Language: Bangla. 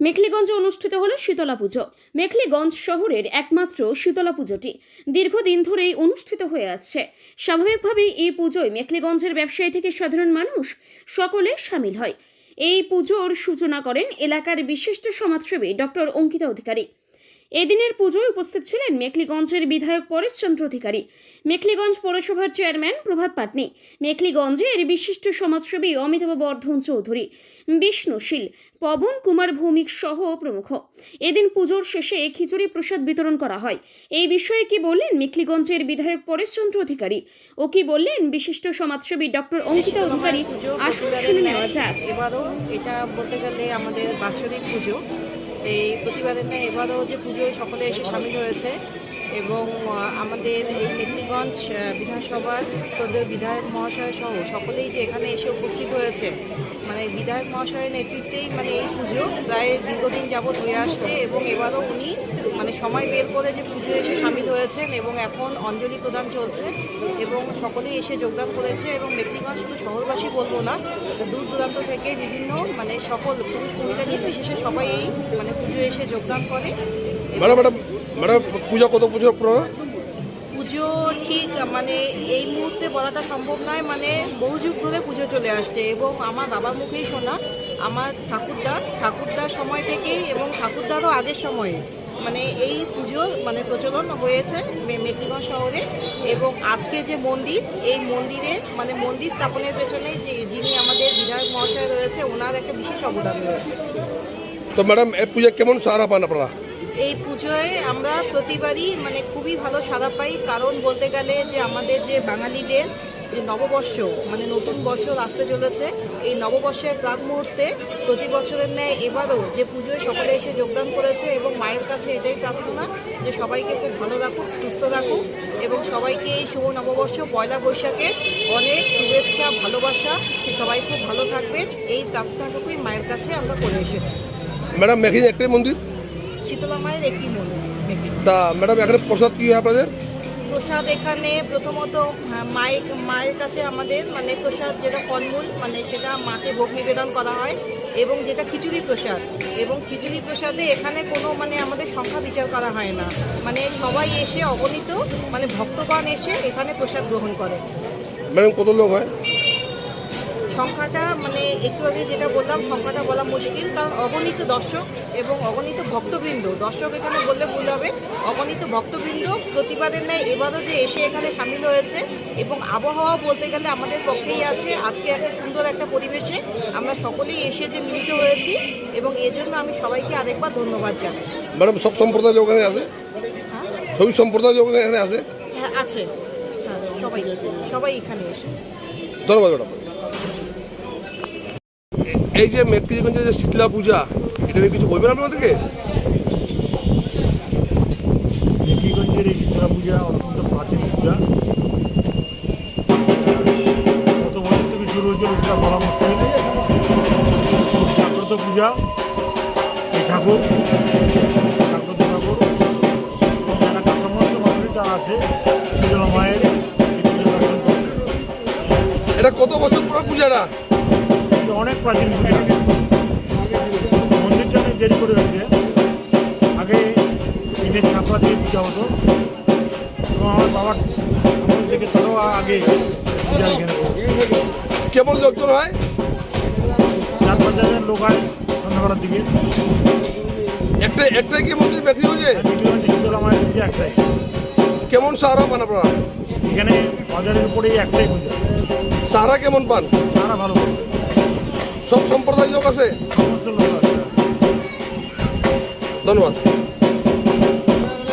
মেখলিগঞ্জে অনুষ্ঠিত হল শীতলা পুজো। মেখলিগঞ্জ শহরের একমাত্র শীতলা পুজোটি দীর্ঘদিন ধরেই অনুষ্ঠিত হয়ে আসছে। স্বাভাবিকভাবেই এই পুজোয় মেখলিগঞ্জের ব্যবসায়ী থেকে সাধারণ মানুষ সকলে সামিল হয়। এই পুজোর সূচনা করেন এলাকার বিশিষ্ট সমাজসেবী ডক্টর অঙ্কিতা অধিকারী। এদিনের পুজোয় উপস্থিত ছিলেন মেখলিগঞ্জের বিধায়ক পরেশচন্দ্র অধিকারী, মেখলিগঞ্জ পৌরসভার চেয়ারম্যান প্রভাত পাটনি মেখলিগঞ্জের বিশিষ্ট সমাজসেবী অমিতাভ বর্ধন চৌধুরী বিষ্ণুশীল পবন কুমার ভৌমিক সহ প্রমুখ। এদিন পুজোর শেষে খিচুড়ি প্রসাদ বিতরণ করা হয়। এই বিষয়ে কি বললেন মেখলিগঞ্জের বিধায়ক পরেশচন্দ্র অধিকারী ও কি বললেন বিশিষ্ট সমাজসেবী ডক্টর অঙ্কিতা অধিকারী? আসুন শুনে নেওয়া যাক। এবারও এটা বলতে গেলে আমাদের বাৎসরিক পুজো। এই প্রতিবাদের নেই এবারও যে পুজোয় সকলে এসে সামিল হয়েছে এবং আমাদের এই মেদিনীগঞ্জ বিধানসভার শ্রদ্ধেয় বিধায়ক মহাশয় সহ সকলেই যে এখানে এসে উপস্থিত হয়েছে মানে বিধায়ক মহাশয়ের নেতৃত্বেই মানে এই পুজো প্রায় দীর্ঘদিন যাবৎ হয়ে আসছে এবং এবারও উনি মানে সময় বের করে যে পুজো এসে সামিল হয়েছেন এবং এখন অঞ্জলি প্রদান চলছে এবং সকলেই এসে যোগদান করেছে এবং মেদিনীগঞ্জ শুধু শহরবাসী বলব না, দূর দূরান্ত থেকে বিভিন্ন মানে সকল পুরুষ মহিলা নির্বিশেষে সবাই এই মানে পুজো এসে যোগদান করে। ম্যাডাম ম্যাডাম পূজা কত বছর পুরনো? পুজো ঠিক মানে এই মুহূর্তে বলাটা সম্ভব নয় মানে বহু যুগ ধরে পুজো চলে আসছে এবং আমার বাবার মুখেই শোনা আমার ঠাকুরদা ঠাকুরদার সময় থেকেই এবং ঠাকুরদারও আগের সময়ে। মানে এই পুজো মানে প্রচলন হয়েছে মেদিনীগঞ্জ শহরে এবং আজকে যে মন্দির এই মন্দিরে মানে মন্দির স্থাপনের পেছনে যে যিনি আমাদের বিধায়ক মহাশয় রয়েছে ওনার একটা বিশেষ অবদান রয়েছে। তো ম্যাডাম এই পূজা কেমন সারা পান আপনারা? এই পুজোয় আমরা প্রতিবারই মানে খুবই ভালো সাড়া পাই। কারণ বলতে গেলে যে আমাদের যে বাঙালিদের যে নববর্ষ মানে নতুন বছর আসতে চলেছে, এই নববর্ষের প্রাক মুহূর্তে প্রতি বছরের ন্যায় এবারও যে পুজোয় সকলে এসে যোগদান করেছে এবং মায়ের কাছে এটাই প্রার্থনা যে সবাইকে খুব ভালো রাখুক, সুস্থ রাখুক এবং সবাইকে এই শুভ নববর্ষ, পয়লা বৈশাখে অনেক শুভেচ্ছা, ভালোবাসা, সবাই খুব ভালো থাকবেন। এই প্রার্থনাটুকুই মায়ের কাছে আমরা করে এসেছি। ম্যাডাম একটাই মন্দির। শীতলা মায়ের একটি মন্দির। তা ম্যাডাম এখানে প্রসাদ কী হয় আপনাদের? প্রসাদ এখানে প্রথমত হ্যাঁ, মায়ের মায়ের কাছে আমাদের মানে প্রসাদ যেটা ফলমূল মানে সেটা মাকে ভোগ নিবেদন করা হয় এবং যেটা খিচুড়ি প্রসাদ। এবং খিচুড়ি প্রসাদে এখানে কোনো মানে আমাদের সংখ্যা বিচার করা হয় না। মানে সবাই এসে অগণিত মানে ভক্তগণ এসে এখানে প্রসাদ গ্রহণ করে। ম্যাডাম কত লোক হয়? সংখ্যাটা মানে একটু আগে যেটা বললাম সংখ্যাটা বলা মুশকিল কারণ অগণিত দর্শক এবং অগণিত ভক্তবৃন্দ। দর্শক এখানে বললে ভুল হবে। অগণিত ভক্তবৃন্দ প্রতিবাদের ন্যায় এবারও যে এসে এখানে সামিল হয়েছে এবং আবহাওয়া বলতে গেলে আমাদের পক্ষেই আছে। আজকে একটা সুন্দর একটা পরিবেশে আমরা সকলেই এসে যে মিলিত হয়েছি এবং এজন্য আমি সবাইকে আরেকবার ধন্যবাদ জানাই। ম্যাডাম সব সম্প্রদায় এখানে আছে? হ্যাঁ। সবই সম্প্রদায় এখানে আছে? হ্যাঁ আছে। হ্যাঁ সবাই সবাই এখানে এসে। ধন্যবাদ ম্যাডাম। এই যে মেকলিগঞ্জের যে শীতলা পূজা, এটা নিয়ে কিছু বলবেন আপনাদেরকে? মেকিগঞ্জের এই শীতলা পূজা অত্যন্ত প্রাচীন পূজা। থেকে শুরু মুশকিল। জাগ্রত পূজা। এই ঠাকুর, জাগ্রত ঠাকুর। সমস্ত মানুষই তারা আছে শীতলা মায়ের এটা কত বছর পুরো পূজাটা এটা অনেক প্রাচীন পূজা। মন্দিরটা অনেক দেরি করে হয়েছে আগে দিনের ছাপা দিয়ে পূজা হতো এবং আমার বাবার আমল থেকে তারও আগে পূজা এখানে। কেমন লোকজন হয়? চার পাঁচ হাজার লোক হয় সন্ধ্যাবেলার দিকে। একটা একটাই কি মন্দির মেকলিগঞ্জে বিক্রিগঞ্জ শীতলা মায়ের পূজা একটাই। কেমন পান আপনারা? এখানে বাজারের উপরে একটাই পুজো সারা কেমন পান? সারা ভালো সব সম্প্রদায় লোক আছে? সমস্ত লোক আছে। ধন্যবাদ।